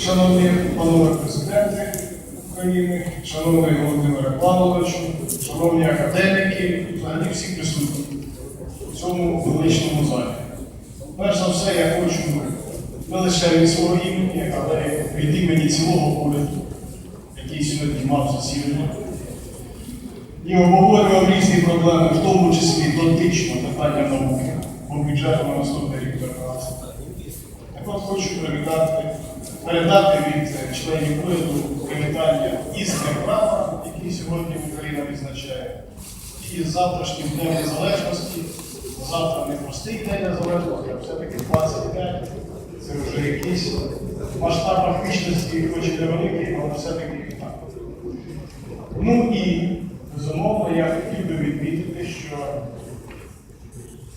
шановні панове президенти України, шановний Володимире Павловичу, шановні академіки взагалі всі присутні у цьому величному залі. Перш за все, я хочу не лише від свого імені, але й від імені цілого уряду, який сьогодні мав засідання, і обговорював різні проблеми, в тому числі дотично питання науки, бо бюджету на наступний рік. Так от хочу привітати, передати від е, членів уряду привітання і з Днем який сьогодні Україна відзначає, і з завтрашнім Днем Незалежності. Завтра не простий День Незалежності, а все-таки 25. Це вже якийсь масштаб фактичності, хоч і невеликий, але все-таки так. Ну і безумовно я хотів би відмітити, що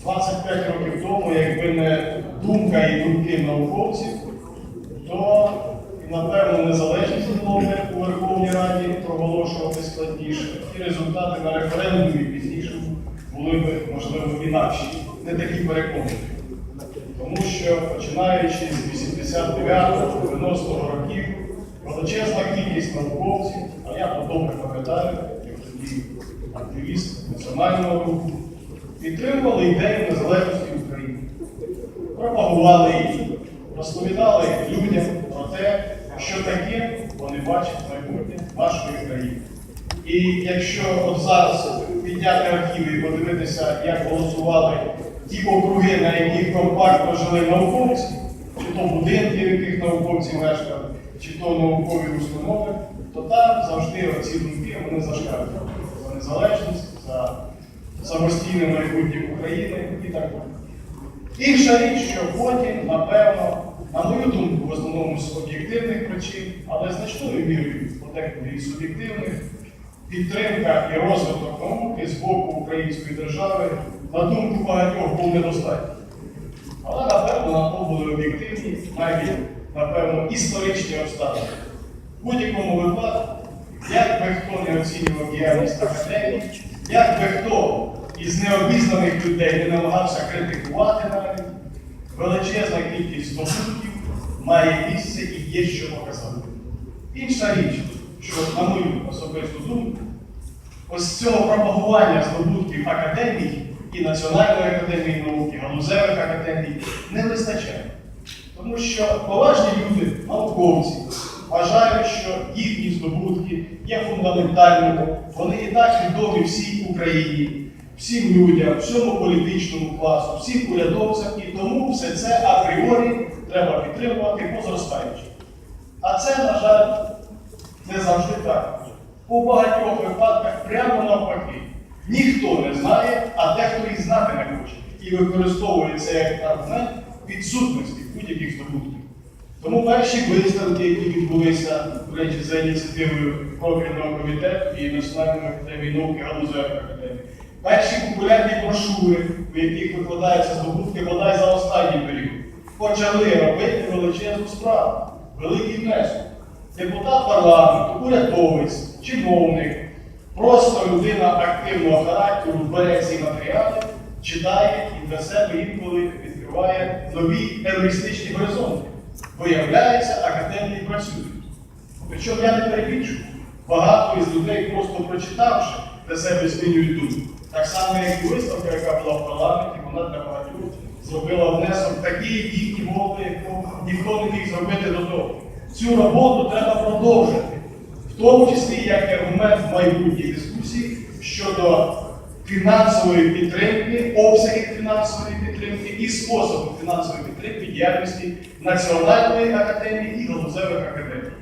25 років тому, якби не думка і думки науковців, напевно незалежність було у Верховній Раді проголошувати складніше, і результати на референдумі пізніше були б, можливо, інакші, не такі переконані. Тому що починаючи з 89-90 років величезна кількість науковців, а я добре пам'ятаю, як тоді активіст національного руху, підтримували ідею незалежності України, пропагували її, розповідали людям про те, що таке вони бачать майбутнє нашої країни. І якщо от зараз підняти архіви і подивитися, як голосували ті округи, на яких компактно жили науковці, чи то будинки, в яких науковці мешкали, чи то наукові установи, то там завжди ці думки вони зашкалювали за незалежність, за самостійне майбутнє України і так далі. Інша річ, що потім, напевно, на мою думку, в основному з об'єктивних причин, але значною мірою, подекуди і суб'єктивних, підтримка і розвиток науки з боку української держави, на думку багатьох, був недостатній. Але, напевно, на то були об'єктивні, навіть, напевно, історичні обставини. В будь-якому випадку, як би хто не оцінював діяльність академії, як би хто із необізнаних людей не намагався критикувати навіть, величезна кількість здобутків має місце і є що показати. Інша річ, що, на мою особисту думку, ось цього пропагування здобутків академії і Національної академії науки, галузевих академій не вистачає. Тому що поважні люди, науковці, вважають, що їхні здобутки є фундаментальними, вони і так відомі всій Україні, всім людям, всьому політичному класу, всім урядовцям, і тому все це апріорі треба підтримувати по зростаючи. А це, на жаль, не завжди так. У багатьох випадках прямо навпаки. Ніхто не знає, а дехто і знати не хоче. І використовує це як аргумент відсутності будь-яких здобутків. Тому перші виставки, які відбулися до речі, за ініціативою профільного комітету і Національної академії науки галузевих академії, перші популярні брошури, у яких викладаються здобутки бодай за останній період, почали робити величезну справу, великий внесок. Депутат парламенту, урядовець, чиновник, просто людина активного характеру бере ці матеріали, читає і для себе інколи відкриває нові ероїстичні горизонти. Виявляється, академії працюють. Причому я не перебільшую. Багато із людей, просто прочитавши, для себе змінюють думку. Так само, як і виставка, яка була в парламенті, вона для багатьох зробила внесок такий в їхні голови, ніхто не міг зробити до того. Цю роботу треба продовжити, в тому числі як аргумент в майбутній дискусії щодо фінансової підтримки, обсягів фінансової підтримки і способу фінансової підтримки діяльності Національної академії і галузевих академій.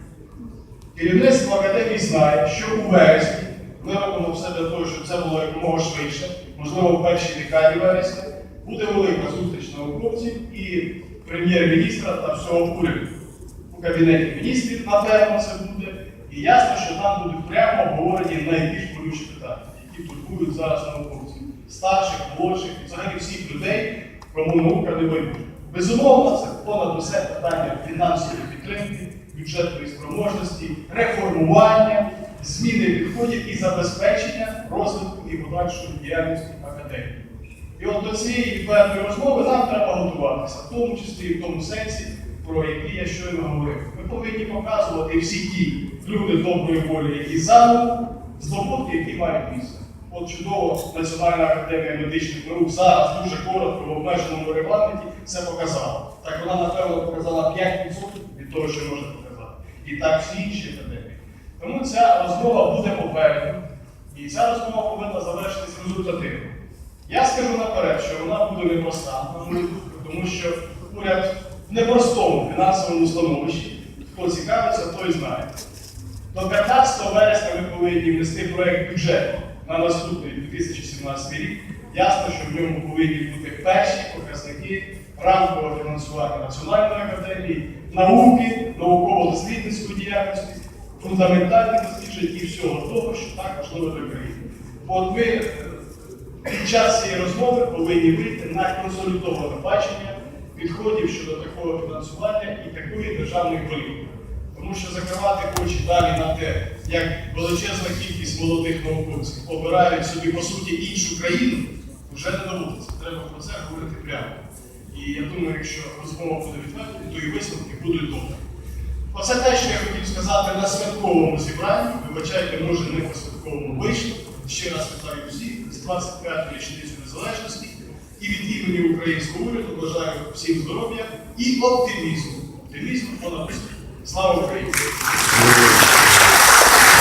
Керівництво академії знає, що у вересні ми робимо все для того, щоб це було якомога швидше, можливо, в першій декаді вересня, буде велика зустріч науковців і прем'єр-міністра та всього уряду. У кабінеті міністрів, напевно, це буде. І ясно, що там будуть прямо обговорені найбільш болючі питання, які турбують зараз науковців, старших, молодших і взагалі всіх людей, кому наука не байдужа. Безумовно, це понад усе питання фінансової підтримки, бюджетної спроможності, реформування, зміни підходів і забезпечення розвитку і подальшої діяльності академії. І от до цієї певної розмови нам треба готуватися, в тому числі і в тому сенсі, про які я щойно говорив. Ми повинні показувати всі ті люди доброї волі, які за здобутки, які мають місце. От чудово Національна академія медичних наук зараз дуже коротко в обмеженому регламенті це показала. Так вона, напевно, показала 5% від того, що може показати. І так всі інші академії. Тому ця розмова буде попереду. І ця розмова повинна завершитись результативно. Я скажу наперед, що вона буде непроста, тому що уряд в непростому фінансовому становищі, хто цікавиться, той знає. До 15 вересня ми повинні внести проєкт бюджету на наступний 2017 рік. Ясно, що в ньому повинні бути перші показники рамкового фінансування Національної академії, науки, науково-дослідницької діяльності, фундаментальних досліджень і всього того, що так важливо для країни. От ми е, під час цієї розмови повинні вийти на консолідоване бачення підходів щодо такого фінансування і такої державної політики. Тому що закривати очі далі на те, як величезна кількість молодих науковців обирають собі по суті іншу країну, вже не доводиться. Треба про це говорити прямо. І я думаю, якщо розмова буде відведена, то і висновки будуть добрі. Оце те, що я хотів сказати на святковому зібранні. Вибачайте, може не по святковому вийшло. Ще раз вітаю усіх з 25-ї річниці незалежності і від імені українського уряду бажаю всім здоров'я і оптимізму. Оптимізму понад усе. Слава Україні!